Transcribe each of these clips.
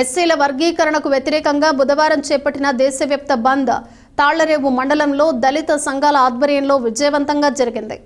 ఎస్సీల వర్గీకరణకు వ్యతిరేకంగా బుధవారం చేపట్టిన దేశవ్యాప్త బంద్ తాళ్ళరేవు మండలంలో దళిత సంఘాల ఆధ్వర్యంలో విజయవంతంగా జరిగింది.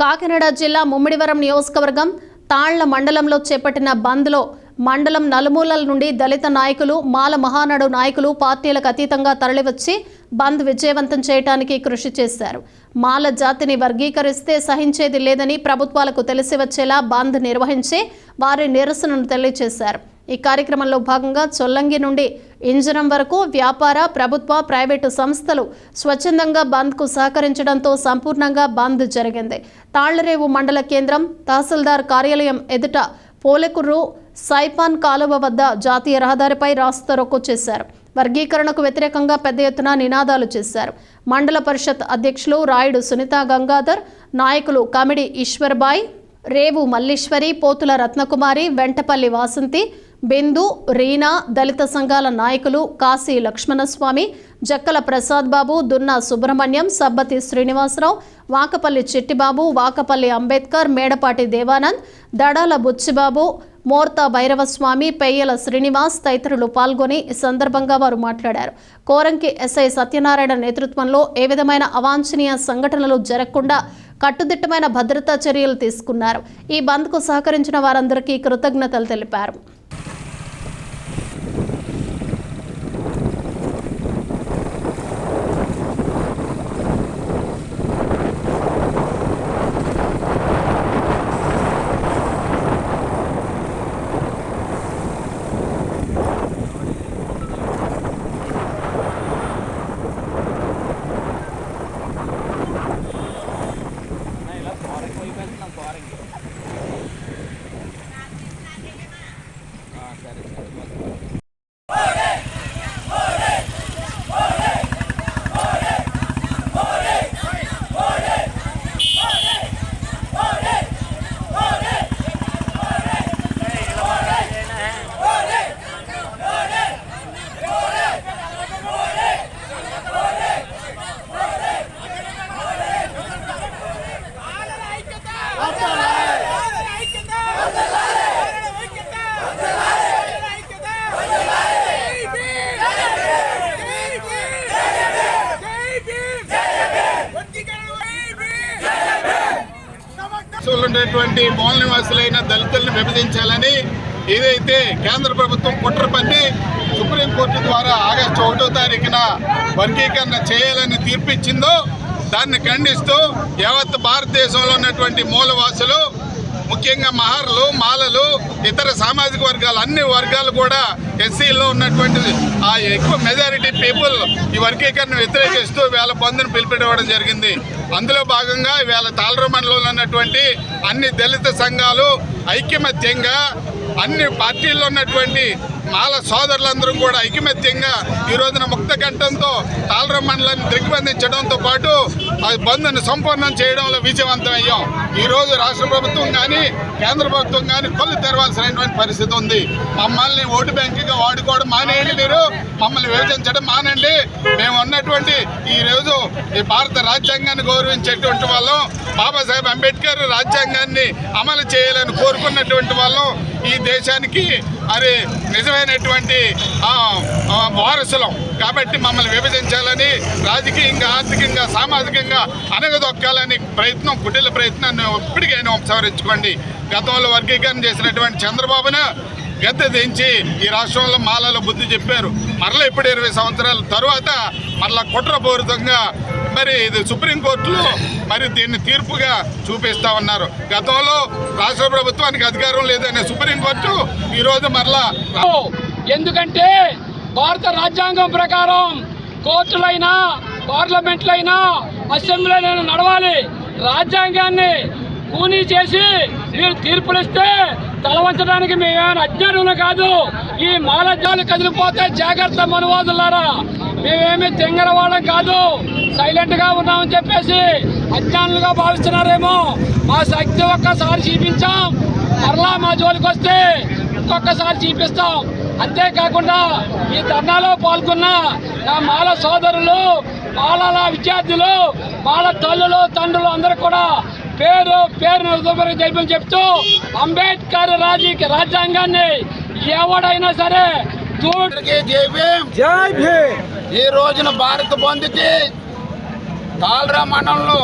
కాకినాడ జిల్లా ముమ్మిడివరం నియోజకవర్గం తాళ్ళ మండలంలో చేపట్టిన బంద్లో మండలం నలుమూలల నుండి దళిత నాయకులు మాల మహానాడు నాయకులు పార్టీలకు అతీతంగా తరలివచ్చి బంద్ విజయవంతం చేయడానికి కృషి చేశారు. మాల జాతిని వర్గీకరిస్తే సహించేది లేదని ప్రభుత్వాలకు తెలిసి వచ్చేలా బంద్ నిర్వహించి వారి నిరసనను తెలియజేశారు. ఈ కార్యక్రమంలో భాగంగా చొల్లంగి నుండి ఇంజనం వరకు వ్యాపార ప్రభుత్వ ప్రైవేటు సంస్థలు స్వచ్ఛందంగా బంద్కు సహకరించడంతో సంపూర్ణంగా బంద్ జరిగింది. తాళ్ళరేవు మండల కేంద్రం తహసీల్దార్ కార్యాలయం ఎదుట పోలెకుర్రు సైపాన్ కాలువ వద్ద జాతీయ రహదారిపై రాస్తారోకో చేశారు. వర్గీకరణకు వ్యతిరేకంగా పెద్ద ఎత్తున నినాదాలు చేశారు. మండల పరిషత్ అధ్యక్షులు రాయుడు సునీత గంగాధర్ నాయకులు కమిడి ఈశ్వర్బాయ్ రేవు మల్లీశ్వరి పోతుల రత్నకుమారి వెంటపల్లి వాసంతి బిందు రీనా దళిత సంఘాల నాయకులు కాశీ లక్ష్మణస్వామి జక్కల ప్రసాద్ బాబు దున్నా సుబ్రహ్మణ్యం సబ్బతి శ్రీనివాసరావు వాకపల్లి చిట్టిబాబు వాకపల్లి అంబేద్కర్ మేడపాటి దేవానంద్ దడాల బుచ్చిబాబు మోర్తా భైరవస్వామి పెయ్యల శ్రీనివాస్ తదితరులు పాల్గొని ఈ సందర్భంగా వారు మాట్లాడారు. కోరంకి ఎస్ఐ సత్యనారాయణ నేతృత్వంలో ఏ విధమైన అవాంఛనీయ సంఘటనలు జరగకుండా కట్టుదిట్టమైన భద్రతా చర్యలు తీసుకున్నారు. ఈ బంద్కు సహకరించిన వారందరికీ కృతజ్ఞతలు తెలిపారు. ఉండేటువంటి మూల నివాసులైన దళితులను విభజించాలని ఏదైతే కేంద్ర ప్రభుత్వం కుట్ర పన్ని సుప్రీంకోర్టు ద్వారా ఆగస్టు ఒకటో తారీఖున వర్గీకరణ చేయాలని తీర్పు ఇచ్చిందో దాన్ని ఖండిస్తూ యావత్ భారతదేశంలో ఉన్నటువంటి మూలవాసులు ముఖ్యంగా మహర్లు మాలలు ఇతర సామాజిక వర్గాలు అన్ని వర్గాలు కూడా ఎస్సీలో ఉన్నటువంటి ఆ ఎక్కువ మెజారిటీ పీపుల్ ఈ వర్గీకరణ వ్యతిరేకిస్తూ వేల బంధును పిలిపివ్వడం జరిగింది. అందులో భాగంగా వేల తాళరు మండలంలో ఉన్నటువంటి అన్ని దళిత సంఘాలు ఐక్యమత్యంగా అన్ని పార్టీల్లో ఉన్నటువంటి మాల సోదరులందరూ కూడా ఐకమత్యంగా ఈ రోజున ముక్త కంఠంతో తాళర మండలాన్ని దిగ్బంధించడంతో పాటు ఆ బంద్ను సంపూర్ణం చేయడంలో విజయవంతమయ్యాం. ఈరోజు ఈ రోజు రాష్ట్ర ప్రభుత్వం కానీ కేంద్ర ప్రభుత్వం కానీ కొల్లు తెరవాల్సినటువంటి పరిస్థితి ఉంది. మమ్మల్ని ఓటు బ్యాంకుగా వాడుకోవడం మానేయండి మీరు. మమ్మల్ని విభజించడం మానండి. మేము ఉన్నటువంటి ఈ రోజు ఈ భారత రాజ్యాంగాన్ని గౌరవించేటువంటి వాళ్ళం. బాబాసాహెబ్ అంబేద్కర్ రాజ్యాంగాన్ని అమలు చేయాలని కోరుకున్నటువంటి వాళ్ళం. ఈ దేశానికి అది నిజమైనటువంటి వారసులం. కాబట్టి మమ్మల్ని విభజించాలని రాజకీయంగా ఆర్థికంగా సామాజికంగా అనగదొక్కాలని ప్రయత్నం కుటిల ప్రయత్నాన్ని ఇప్పటికైనా ఉపసంహరించుకోండి గతంలో వర్గీకరణ చేసినటువంటి చంద్రబాబును గద్దె దించి ఈ రాష్ట్రంలో మాలలో బుద్ధి చెప్పారు. మరలా ఇప్పుడు ఇరవై సంవత్సరాల తర్వాత మరలా కుట్రపూరితంగా మరి ఇది సుప్రీంకోర్టులో మరి దీన్ని తీర్పుగా చూపిస్తా ఉన్నారు. గతంలో రాష్ట్ర ప్రభుత్వానికి అధికారం లేదనే సుప్రీంకోర్టు ఈరోజు మరలా ఎందుకంటే భారత రాజ్యాంగం ప్రకారం కోర్టులైనా పార్లమెంట్లైనా అసెంబ్లీలైనా నడవాలి. రాజ్యాంగాన్ని కూనీ చేసి మీరు తీర్పులు ఇస్తే తలవంచడానికి మేమేమైనా అజ్ఞానులు కాదు. ఈ మాలజాలు కదిలిపోతే జాగ్రత్త మనువాదులారా. మేమేమి తెంగరవాళ్ళం కాదు. సైలెంట్గా ఉన్నామని చెప్పేసి అజ్ఞానులుగా భావిస్తున్నారేమో. మా శక్తి ఒక్కసారి చూపించాం. మరలా మా జోలికి వస్తే ఇంకొకసారి చూపిస్తాం. అంతేకాకుండా ఈ ధర్నాలో పాల్గొన్న నా మాల సోదరులు మాలల విద్యార్థులు మాల తల్లులు తండ్రులు అందరూ కూడా పేరు పేరు జైపులు చెప్తూ అంబేద్కర్ రాజీ రాజ్యాంగాన్ని ఎవడైనా సరే జై భీమ్. ఈ రోజున భారత బంధుకి తాల్రా మండలంలో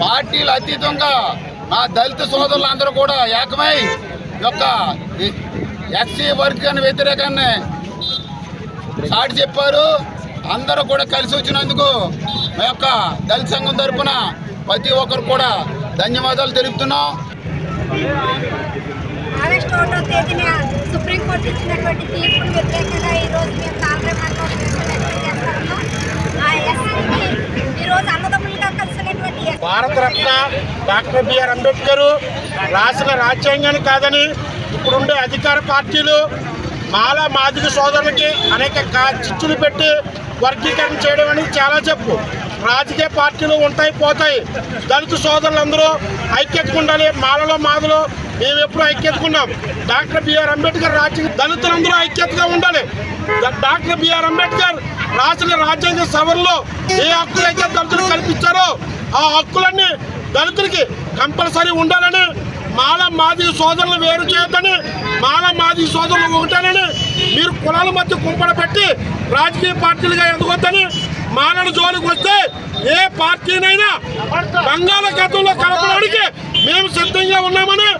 పార్టీలు అతీతంగా మా దళిత సోదరులందరూ కూడా ఏకమై యొక్క ఎస్సీ వర్గాన్ని వ్యతిరేకాన్ని చాటి చెప్పారు. అందరూ కూడా కలిసి వచ్చినందుకు మా యొక్క దళిత సంఘం తరపున ప్రతి ఒక్కరు కూడా ధన్యవాదాలు తెలుపుతున్నాం. ఆగస్టు ఒకటో తేదీన సుప్రీంకోర్టు ఇచ్చినటువంటి తీర్పును వ్యతిరేకంగా ఈరోజు మేము తాళరేమంలో కలిసినటువంటి భారతరత్న డాక్టర్ బిఆర్ అంబేద్కర్ రాసిన రాజ్యాంగాన్ని కాదని ఇప్పుడుండే అధికార పార్టీలు మాల మాదిక సోదరులకి అనేక చిచ్చులు పెట్టి వర్గీకరణ చేయడం అనేది చాలా చెప్పు. రాజకీయ పార్టీలు ఉంటాయి పోతాయి. దళిత సోదరులందరూ ఐక్యతగా ఉండాలి మాలలో మాదలో మేము ఎప్పుడు ఐక్యతకున్నాం. డాక్టర్ బిఆర్ అంబేద్కర్ రాజ్యాంగ దళితులందరూ ఐక్యతగా ఉండాలి. డాక్టర్ బిఆర్ అంబేద్కర్ రాసిన రాజ్యాంగ సభల్లో ఏ హక్కులైతే దళితులు కల్పించారో ఆ హక్కులన్నీ దళితులకి కంపల్సరీ ఉండాలని మాల మాది సోదరులు వేరు చేయొద్దని మాల మాది సోదరులు ఒకటేనని మీరు కులాల మధ్య కుంపడ పెట్టి రాజకీయ పార్టీలుగా ఎదగొద్దని మాలల జోలికి వస్తే ఏ పార్టీనైనా బంగాళాఖాతంలో కలపడానికి మేము సిద్ధంగా ఉన్నామని